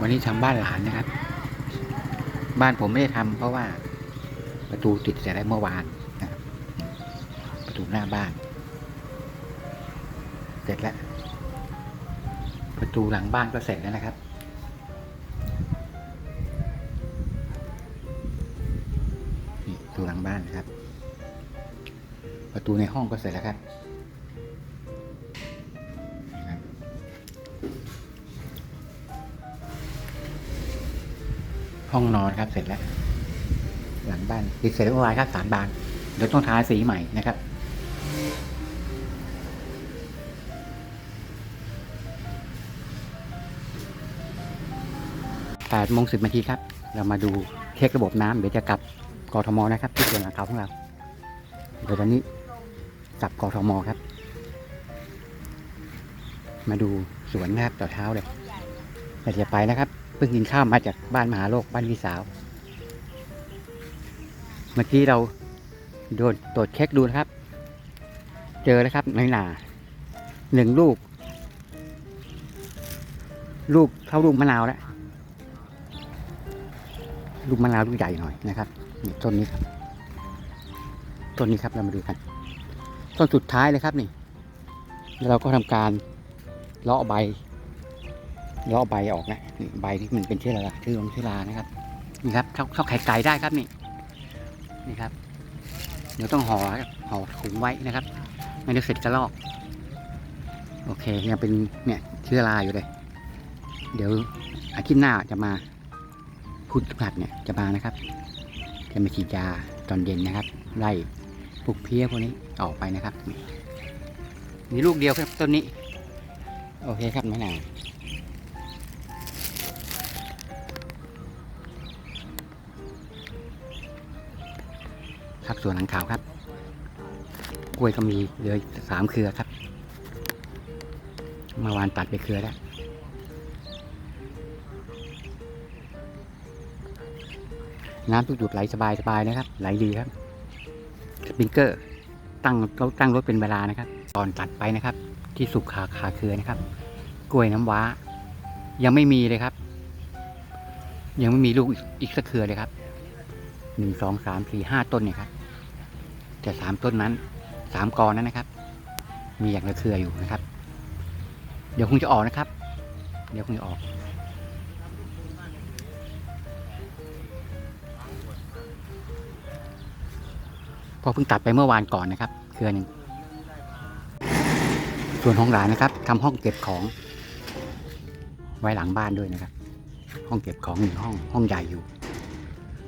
วันนี้ทำบ้านหลานนะครับ บ้านผมไม่ได้ทำเพราะว่าประตูติดเสร็จแล้วเมื่อวานนะครับ ประตูหน้าบ้าน เสร็จแล้ว ประตูหลังบ้านก็เสร็จแล้วนะครับนี่ประตูหลังบ้านนะครับ ประตูในห้องก็เสร็จแล้วครับ ห้องนอนครับเสร็จแล้ว หลังบ้านติดเสร็จเมื่อวานครับสามบานเดี๋ยวต้องทาสีใหม่นะครับ แปดโมงสิบนาทีครับ เรามาดูเช็คระบบน้ำเดี๋ยวจะกลับกทมนะครับที่ส่วนหลังเขาของเรา เดี๋ยวตอนนี้กลับกทมครับ มาดูสวนนะครับต่อเช้าเลยแต่จะไปนะครับ พิ่งกินข้าวมาจากบ้านมหาโลกบ้านพี่สาว เมื่อกี้เราโดนตรวจเช็คดูนะครับ เจอแล้วครับในหนาหนึ่งลูก ลูกเท่าลูกมะนาวแล้วลูกมะนาวลูกใหญ่หน่อยนะครับนี่ต้นนี้ครับต้นนี้ครับเรามาดูกันต้นสุดท้ายเลยครับนี่แล้วเราก็ทำการเลาะใบ เลาะใบออกนะนี่ใบที่มันเป็นเชื้อราชื้อลงเชื้อรานะครับนี่ครับเข้าเขาไข่ไก่ได้ครับนี่นี่ครับ เดี๋ยวต้องห่อห่อถุงไว้นะครับไม่ได้เสร็จกระลอก โอเคยังเป็นเนี่ยเชื้อราอยู่เลย เดี๋ยวอาทิตย์หน้าจะมาพุธพฤหัสเนี่ยจะมานะครับ จะมาฉีดยาตอนเย็นนะครับ ไล่พวกเพี้ยพวกนี้ออกไปนะครับมีลูกเดียวครับต้นนี้ โอเคครับไม่นาน ส่วนหลังขาวครับ กล้วยก็มีเหลือสามเครือครับเมื่อวานตัดไปเครือแล้วน้ำทุกจุดไหลสบายสบายนะครับ ไหลดีครับสปริงเกอร์ ตั้งเราตั้งรถเป็นเวลานะครับ ตอนตัดไปนะครับ ที่สุกขาขาเครือนะครับ กล้วยน้ำว้า ยังไม่มีเลยครับ ยังไม่มีลูกอีกสักเครือเลยครับหนึ่งสองสามสี่ห้าต้นเนี่ยครับ แต่สามต้นนั้นสามกอนั้นนะครับ มีอย่างละเครืออยู่นะครับ เดี๋ยวคงจะออกนะครับ เดี๋ยวคงจะออก พอเพิ่งตัดไปเมื่อวานก่อนนะครับ เครือหนึ่งส่วนห้องหลานนะครับทำห้องเก็บของไว้หลังบ้านด้วยนะครับ ห้องเก็บของหนึ่งห้องห้องใหญ่อยู่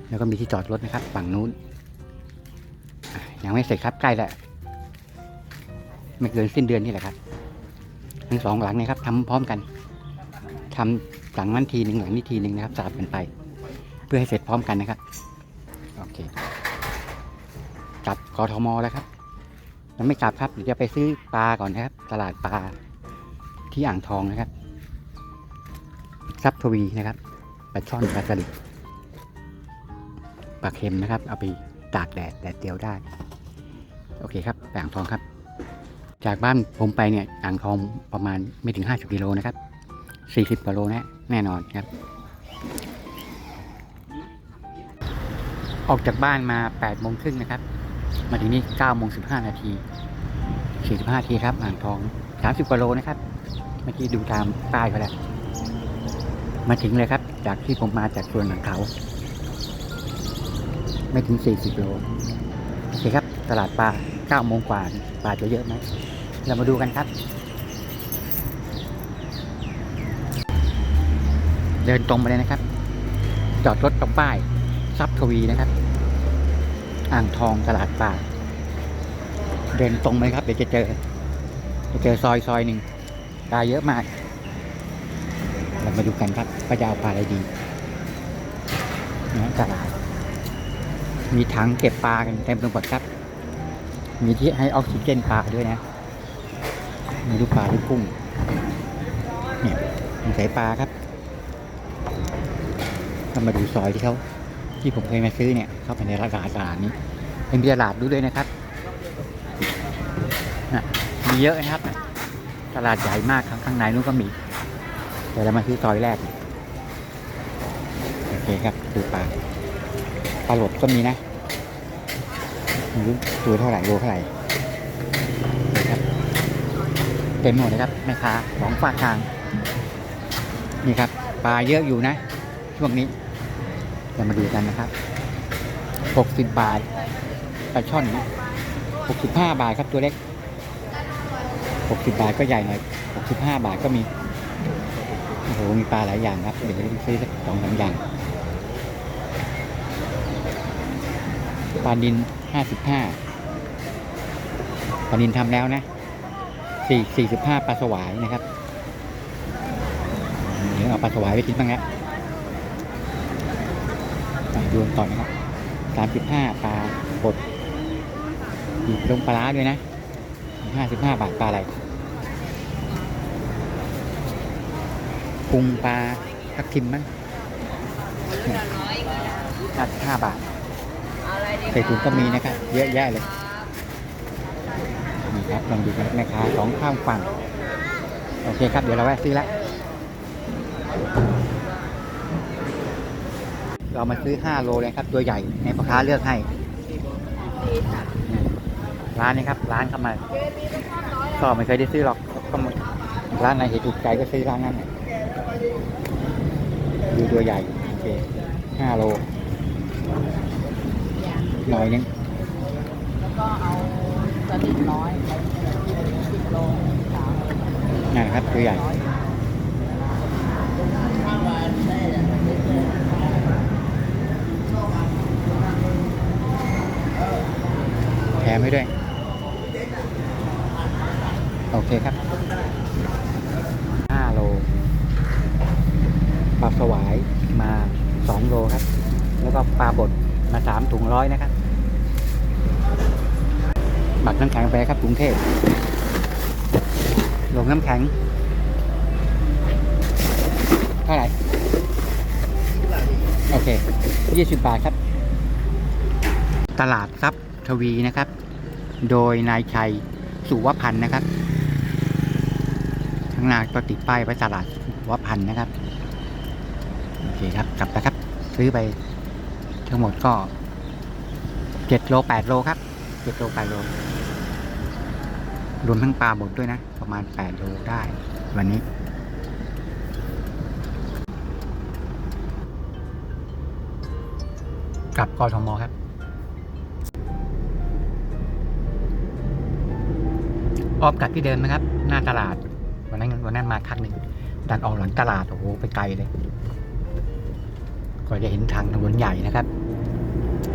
แล้วก็มีที่จอดรถนะครับฝั่งนู้น ยังไม่เสร็จครับใกล้แล้วไม่เกินสิ้นเดือนนี่แหละครับ ทั้งสองหลังนะครับทำพร้อมกันทำหลังนั้นทีหนึ่งหลังนี้ทีหนึ่งนะครับสลับกันไป เพื่อให้เสร็จพร้อมกันนะครับโอเคกลับกทมแล้วครับยังไม่กลับครับเดี๋ยวจะไปซื้อปลาก่อนนะครับ ตลาดปลาที่อ่างทองนะครับซับทวีนะครับปลาช่อนปลาสลิดปลาเค็มนะครับ เอาไปตากแดดแดดเดียวได้ โอเคครับไปอ่างทองครับ จากบ้านผมไปเนี่ยอ่างทองประมาณไม่ถึง 50กิโลนะครับ 40กิโลนะแน่นอนครับ ออกจากบ้านมา8โมงครึ่งนะครับ มาถึงนี่9โมง15นาที45นาทีครับอ่างทอง 30กิโลนะครับเมื่อกี้ดูตามป้ายเขาแล้วมาถึงเลยครับ จากที่ผมมาจากส่วนหลังเขา ไม่ถึง 40โลโอ เคครับ ตลาดปลา9โมงกว่าปลาจะเยอะไหม เรามาดูกันครับ เดินตรงไปเลยนะครับ จอดรถตรงป้ายซับทวีนะครับ อ่างทองตลาดปลาเดินตรงไปครับ เดี๋ยวจะเจอ จะเจอซอยซอยหนึ่งปลาเยอะมาก เรามาดูกันครับว่าจะเอาปลาอะไรดีนะตลาด มีถังเก็บปลากันเต็มไปหมดครับ มีที่ให้ออกซิเจนปลาด้วยนะ มีลูกปลาลูกกุ้ง เนี่ยมีสายปลาครับเรามาดูซอยที่เขาที่ผมเคยมาซื้อเนี่ย เข้าไปในตลาดตลาดนี้ เป็นตลาดดูด้วยนะครับน่ะมีเยอะนะครับ ตลาดใหญ่มากครับข้างในนู้นก็มี แต่เรามาซื้อซอยแรก โอเคครับดูปลาาหลดก็มีนะไม่รู้ตัวเท่าไหร่โลเท่าไหร่ครับเต็มหมดเลยครับแม่ค้าสองฝากทาง นี่ครับปลาเยอะอยู่นะ ช่วงนี้จะมาดูกันนะครับหกสิบาทปลาช่อนนะหกสิบาทครับตัวเล็กหกสิบาทก็ใหญ่หน่อยหกสิบาทก็มี โอ้โห มีปลาหลายอย่างครับ เดี๋ยวจะซื้อสักสองสามอย่าง ปลานินห้าสิบห้าปลานินทำแล้วนะสี่สี่สิบห้าปลาสวายนะครับเดี๋ยวเอาปลาสวายไปกินบ้างแล้วดูต่อนะครับสามสิบห้าปลาบดมีลงปลาร้าด้วยนะห้าสิบห้าบาทปลาอะไรปรุงปลาทับทิมมั้งห้าสิบห้าบาท ใส่ถุงก็มีนะครับ เยอะแยะเลยนี่ครับลองดูกันแม่ค้าสองข้างฝั่ง โอเคครับ เดี๋ยวเราแวะซื้อละเรามาซื้อ 5 โลเลยครับ ตัวใหญ่ในพ่อค้าเลือกให้ ร้านนี้ครับ ร้านเข้ามาก็ไม่เคยได้ซื้อหรอกก็มาร้านไหนเห็นถูกใจก็ซื้อร้านนั้นน่ะดูตัวใหญ่ โอเค 5 โล หน่อยนึงแล้วก็เอาสลิดน้อยสิบโลสามนั่นนะครับตัวใหญ่แถมให้ด้วย โอเคครับ 5 โล ปลาสวายมา 2 โลครับ แล้วก็ปลาบดมา 3ถุงร้อยนะครับ บักน้ำแข็งไปครับกรุงเทพลงน้ำแข็ง เท่าไหร่ โอเค 20 บาทครับ ตลาดทรัพย์ทวีนะครับ โดยนายชัยสุวพันธ์นะครับข้างหน้าก็ติดป้ายไว้ตลาดสุวพันธ์นะครับ โอเคครับ กลับนะครับ ซื้อไปทั้งหมดก็ 7โล8โลครับ7โล8โลรวมทั้งปลาบดด้วยนะ ประมาณ8โลได้ วันนี้ กลับกอทมครับ ออกกลับที่เดิมนะครับ หน้าตลาด วันนั้นวันนั้นมาครั้งหนึ่งดันออกหลังตลาด โอ้โห ไปไกลเลย ก็จะเห็นทางถนนใหญ่นะครับ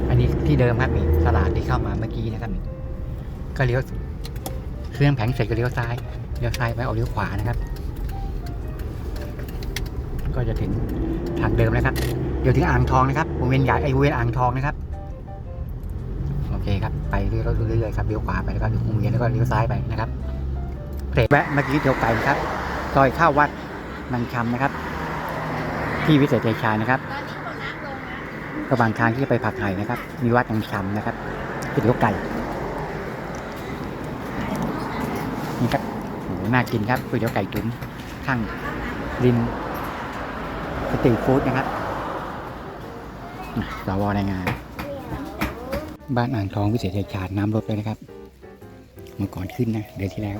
อันนี้ที่เดิมครับนี่ตลาดที่เข้ามาเมื่อกี้นะครับนี่ก็เลี้ยวเครื่องแผงเสร็จก็เลี้ยวซ้ายเลี้ยวซ้ายไปออกเลี้ยวขวานะครับ ก็จะถึงทางเดิมแล้วครับ เดี๋ยวถึงอ่างทองนะครับวงเวียนใหญ่ไอวงเวียนอ่างทองนะครับโอเคครับไปเรื่อยๆเรื่อยๆครับเลี้ยวขวาไปแล้วก็ถึงวงเวียนแล้วก็เลี้ยวซ้ายไปนะครับเสร็จแวะเมื่อกี้เดียวไก่นะครับซอยข้าววัดนังชำนะครับ ที่วิเศษชัยชานะครับ ระหว่างทางที่จะไปผักไห่นะครับ มีวัดนังชำนะครับที่เดียวไก่นี่ครับโอ้โหน่ากินครับก๋วยเตี๋ยวไก่ตุ๋นข้างริมสตรีทฟู้ดนะครับสวรายงาน บ้านอ่างทองวิเศษชัยชาญน้ำลดเลยนะครับ เมื่อก่อนขึ้นนะเดือนที่แล้ว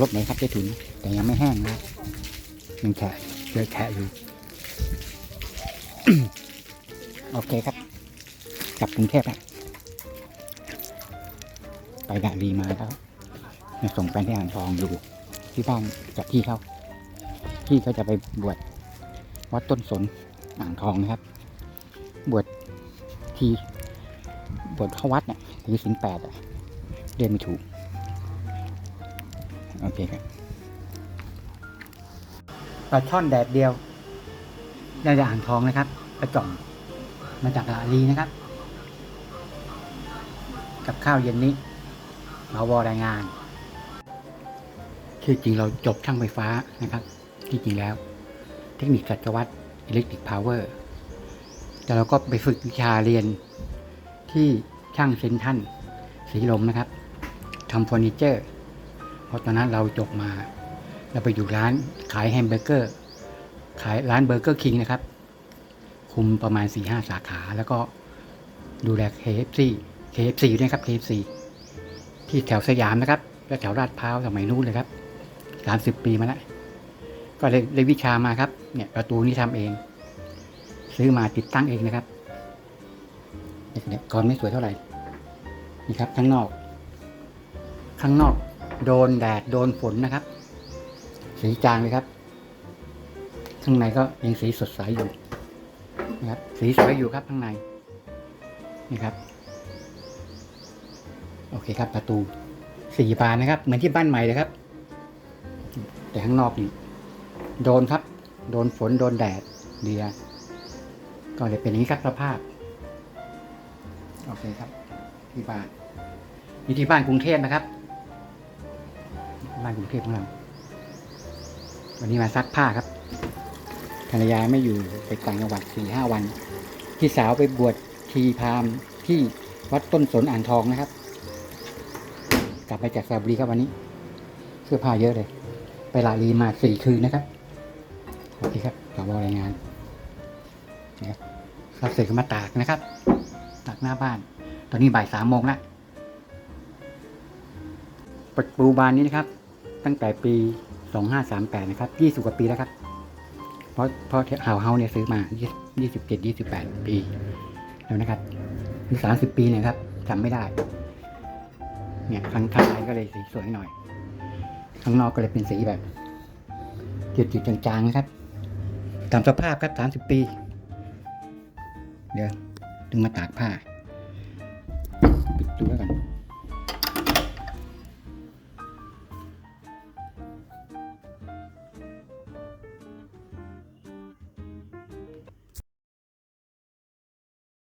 ลดเลยครับได้ถุนแต่ยังไม่แห้งนะยังแฉะเจอแฉะอยู่ โอเคครับ กลับกรุงเทพแล้วไปดาลีมาแล้วจะส่งไปที่อ่างทองอยู่ที่บ้านกับพี่เขาพี่เขาจะไปบวชวัดต้นสนอ่างทองนะครับ บวชที่บวชเข้าวัดเนี่ยถือศีลแปดอะเรียนไม่ถูก โอเคครับปลาช่อนแดดเดียวได้จากอ่างทองนะครับปลาจ่อง มาจากลาลีนะครับ กับข้าวเย็นนี้มาวอรายงานคือจริงเราจบช่างไฟฟ้านะครับ ที่จริงแล้ว เทคนิคจักรวัตอิเล็กทริกพาวเวอร์แต่เราก็ไปฝึกวิชาเรียนที่ช่างเซนทันสีลมนะครับทำเฟอร์นิเจอร์เพราะตอนนั้นเราจบมา เราไปอยู่ร้านขายแฮมเบอร์เกอร์ ขายร้านเบอร์เกอร์คิงนะครับ คุมประมาณสี่ห้าสาขา แล้วก็ดูแล KFC KFC ด้วยครับ KFC ที่แถวสยามนะครับ และแถวลาดพร้าวสมัยนู้นเลยครับสามสิบปีมาแล้ว ก็เลยเลยวิชามาครับ เนี่ยประตูนี้ทำเอง ซื้อมาติดตั้งเองนะครับเนี่ยก่อนไม่สวยเท่าไหร่ นี่ครับข้างนอก ข้างนอก โดนแดดโดนฝนนะครับ สีจางเลยครับ ข้างในก็ยังสีสดใสอยู่ นะครับ สีสวยอยู่ครับข้างใน นี่ครับ โอเคครับ ประตูสี่บานนะครับ เหมือนที่บ้านใหม่เลยครับ แต่ข้างนอกนี่โดนครับ โดนฝนโดนแดดเดียก็เลยเป็นอย่างนี้ครับสภาพ โอเคครับ ที่บ้านนี่ที่บ้านกรุงเทพนะครับ บ้านกรุงเทพของเราวันนี้มาซักผ้าครับ รรยาไม่อยู่ไปต่างจังหวัดสี่ห้าวัน พี่สาวไปบวชชีพามที่วัดต้นสนอ่างทองนะครับ กลับมาจากสระบุรีครับวันนี้ เสื้อผ้าเยอะเลย ไปลาลีมาสี่คืนนะครับโอเคครับขอบรายงานนะครับซักเสร็จก็มาตากนะครับ ตากหน้าบ้าน ตอนนี้บ่ายสามโมงแล้วประตูบานนี้นะครับ ตั้งแต่ปีสองห้าสามแปดนะครับยี่สิบกว่าปีแล้วครับ เพราะเพราะเฮาเฮาเนี่ยซื้อมายี่สิบเจ็ดยี่สิบแปดปีแล้วนะครับคือสามสิบปีเนี่ยครับจำไม่ได้ เนี่ยข้างข้างในก็เลยสีสวยหน่อย ข้างนอกก็เลยเป็นสีแบบจืดๆจางๆนะครับตามสภาพครับสามสิบปี เดี๋ยวถึงมาตากผ้า ปิดตัวกัน